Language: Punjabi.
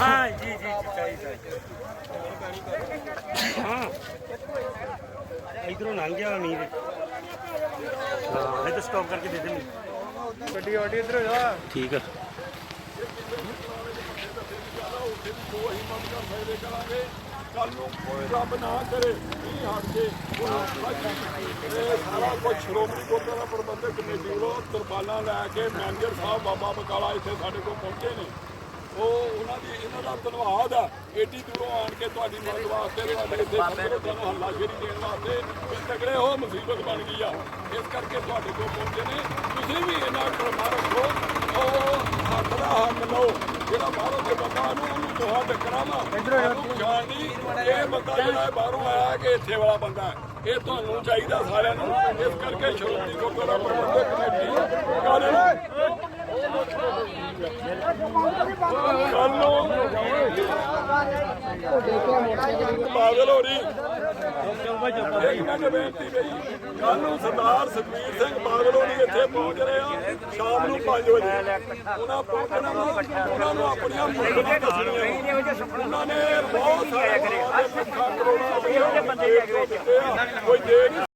ਹਾਂ ਇਧਰੋਂ ਲੰਘ ਗਿਆ ਨਹੀਂ ਹਾਂ ਇਹ ਤਾਂ ਸਟਾਪ ਕਰਕੇ ਦੇ ਦੇ ਗੱਡੀ ਆਡੀ ਇੱਧਰ ਹੋ ਜਾ। ਠੀਕ ਆ। ਕੱਲ ਨੂੰ ਕੋਈ ਰੱਬ ਨਾ ਕਰੇ ਨਹੀਂ। ਹਟ ਕੇ ਇਹ ਸਾਰਾ ਕੁਝ ਸ਼੍ਰੋਮਣੀ ਗੁਰਦੁਆਰਾ ਪ੍ਰਬੰਧਕ ਕਮੇਟੀ ਵੱਲੋਂ ਤਰਪਾਲਾਂ ਲੈ ਕੇ ਮੈਨੇਜਰ ਸਾਹਿਬ ਬਾਬਾ ਬਕਾਲਾ ਇੱਥੇ ਸਾਡੇ ਕੋਲ ਪਹੁੰਚੇ ਨੇ ਉਹ ਉਹਨਾਂ ਦੀ ਇਹਨਾਂ ਦਾ ਧੰਨਵਾਦ ਆ। ਏਡੀ ਦੂਰੋਂ ਆਣ ਕੇ ਤੁਹਾਡੀ ਮਦਦ ਵਾਸਤੇ ਤੁਹਾਡੇ ਇੱਥੇ ਤੁਹਾਨੂੰ ਹੱਲਾਸ਼ੇਰੀ ਦੇਣ ਵਾਸਤੇ ਤਗੜੇ ਹੋ ਮੁਸੀਬਤ ਬਣ ਗਈ ਆ। ਇਸ ਕਰਕੇ ਤੁਹਾਡੇ ਕੋਲ ਪਹੁੰਚੇ ਨੇ। ਤੁਸੀਂ ਵੀ ਇਹਨਾਂ ਕੋਲ ਨਾ ਰੱਖੋ ਉਹ ਹੱਥ ਦਾ ਹੱਕ ਲਓ। ਜਿਹੜਾ ਬਾਹਰੋਂ ਦੇ ਬੰਦਾ ਨੂੰ ਉਹਨੂੰ ਦੋਹਾ ਟੱਕਰਾਂ ਵਾ। ਉਹਨੂੰ ਜਾਣ ਨਹੀਂ। ਇਹ ਬੰਦਾ ਜਿਹੜਾ ਬਾਹਰੋਂ ਆਇਆ ਕਿ ਇੱਥੇ ਵਾਲਾ ਬੰਦਾ ਹੈ। ਇਹ ਤੁਹਾਨੂੰ ਚਾਹੀਦਾ ਸਾਰਿਆਂ ਨੂੰ। ਇਸ ਕਰਕੇ ਸ਼ਰੂਤੀ ਗੁਰਦੁਆਰਾ ਪ੍ਰਬੰਧਕ ਕਮੇਟੀ ਕੱਲ ਪਾਗਲ ਹੋ ਰਹੀ। ਇੱਕ ਮਿੰਟ ਬੇਨਤੀ ਗਈ ਕੱਲ ਨੂੰ ਸਰਦਾਰ ਸੁਖਬੀਰ ਸਿੰਘ ਬਾਦਲ ਹੋਣੀ ਇੱਥੇ ਪਹੁੰਚ ਰਹੇ ਆ। ਸ਼ਾਮ ਨੂੰ 5 ਵਜੇ। ਉਹਨਾਂ ਪਹੁੰਚਣਾ ਉਹਨਾਂ ਨੂੰ ਆਪਣੀਆਂ ਮੁਸ਼ਕਲਾਂ ਦੱਸਣੀਆਂ। ਉਹਨਾਂ ਨੇ ਬਹੁਤ ਸਾਰੇ ਕਰੋੜਾਂ ਰੁਪਏ ਦਿੱਤੇ ਕੋਈ ਦੇ